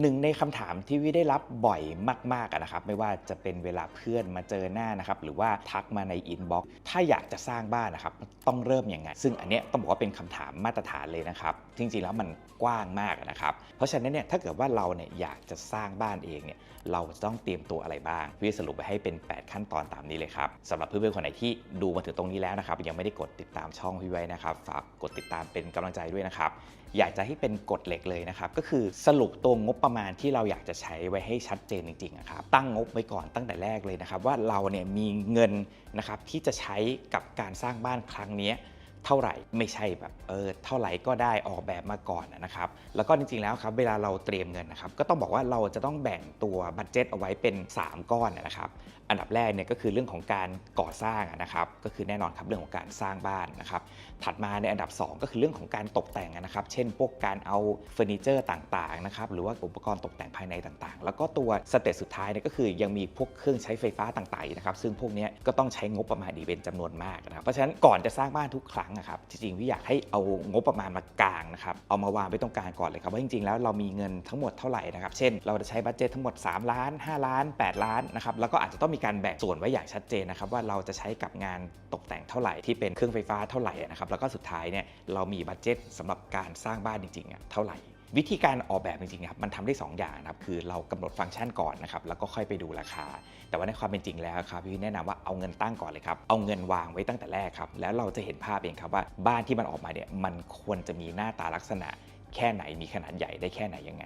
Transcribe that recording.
หนึ่งในคำถามที่วิได้รับบ่อยมากๆนะครับไม่ว่าจะเป็นเวลาเพื่อนมาเจอหน้านะครับหรือว่าทักมาในอินบ็อกซ์ถ้าอยากจะสร้างบ้านนะครับต้องเริ่มยังไง ซึ่งอันเนี้ยต้องบอกว่าเป็นคำถามมาตรฐานเลยนะครับจริงๆแล้วมันกว้างมากนะครับเพราะฉะนั้นเนี่ยถ้าเกิดว่าเราเนี่ยอยากจะสร้างบ้านเองเนี่ยเราจะต้องเตรียมตัวอะไรบ้างพี่สรุปไปให้เป็น 8 ขั้นตอนตามนี้เลยครับสำหรับเพื่อนๆคนไหนที่ดูมาถึงตรงนี้แล้วนะครับยังไม่ได้กดติดตามช่องพี่ไว้นะครับฝากกดติดตามเป็นกำลังใจด้วยนะครับ อยากจะให้เป็นกฎเหล็กเลยนะครับ ก็คือสรุปตัวงบประมาณที่เราอยากจะใช้ไว้ให้ชัดเจนจริงๆนะครับตั้งงบไว้ก่อนตั้งแต่แรกเลยนะครับ ว่าเราเนี่ยมีเงินนะครับที่จะใช้กับการสร้างบ้านครั้งนี้ เท่าไหร่ไม่ใช่แบบเออเท่าไหร่ก็ได้ออกแบบมาก่อนนะครับแล้วก็จริงๆแล้วครับเวลาเราเตรียมเงินนะครับก็ต้องบอกว่าเราจะต้องแบ่งตัวบัตเจ็ตเอาไว้เป็น 3 ก้อนนะครับอันดับแรกเนี่ยก็คือเรื่องของการก่อสร้างนะครับก็คือแน่นอนครับเรื่องของการสร้างบ้านนะครับถัดมาในอันดับ 2 ก็คือเรื่องของการตกแต่งนะครับ เช่นพวกการเอาเฟอร์นิเจอร์ต่างๆนะครับหรือว่าอุปกรณ์ตกแต่งภายในต่างๆ แล้วก็ตัวสเตจสุดท้ายเนี่ยก็คือยังมีพวกเครื่องใช้ไฟฟ้าต่างๆนะครับซึ่งพวกนี้ก็ต้องใช้งบประมาณอีกเป็นจำนวนมากนะครับเพราะฉะนั้นก่อนจะสร้างบ้านทุกครั้งนะครับจริงๆพี่อยากให้เอางบประมาณมากลางนะครับเอามาวางไว้ตรงกลางก่อนเลยครับว่าจริงๆแล้วเรามีเงินทั้งหมดเท่าไหร่นะครับเช่น เราจะใช้บัตเจตทั้งหมด 3 ล้าน 5 ล้าน 8 ล้านนะครับแล้วก็อาจจะต้องมีการแบ่งส่วนไว้อย่างชัดเจนนะครับว่าเราจะใช้กับงานตกแต่งเท่าไหร่ที่เป็นเครื่องไฟฟ้าเท่าไหร่นะครับแล้วก็สุดท้ายเนี่ยเรามีบัตเจตสำหรับการสร้างบ้านจริงๆอะเท่าไหร่ วิธีการออกแบบจริงๆครับมันทำได้ 2 อย่างนะครับคือเรากำหนดฟังก์ชันก่อนนะครับแล้วก็ค่อยไปดูราคา แต่ว่าในความเป็นจริงแล้วครับพี่แนะนำว่าเอาเงินตั้งก่อนเลยครับเอาเงินวางไว้ตั้งแต่แรกครับแล้วเราจะเห็นภาพเองครับว่าบ้านที่มันออกมาเนี่ยมันควรจะมีหน้าตาลักษณะแค่ไหนมีขนาดใหญ่ได้แค่ไหนยังไง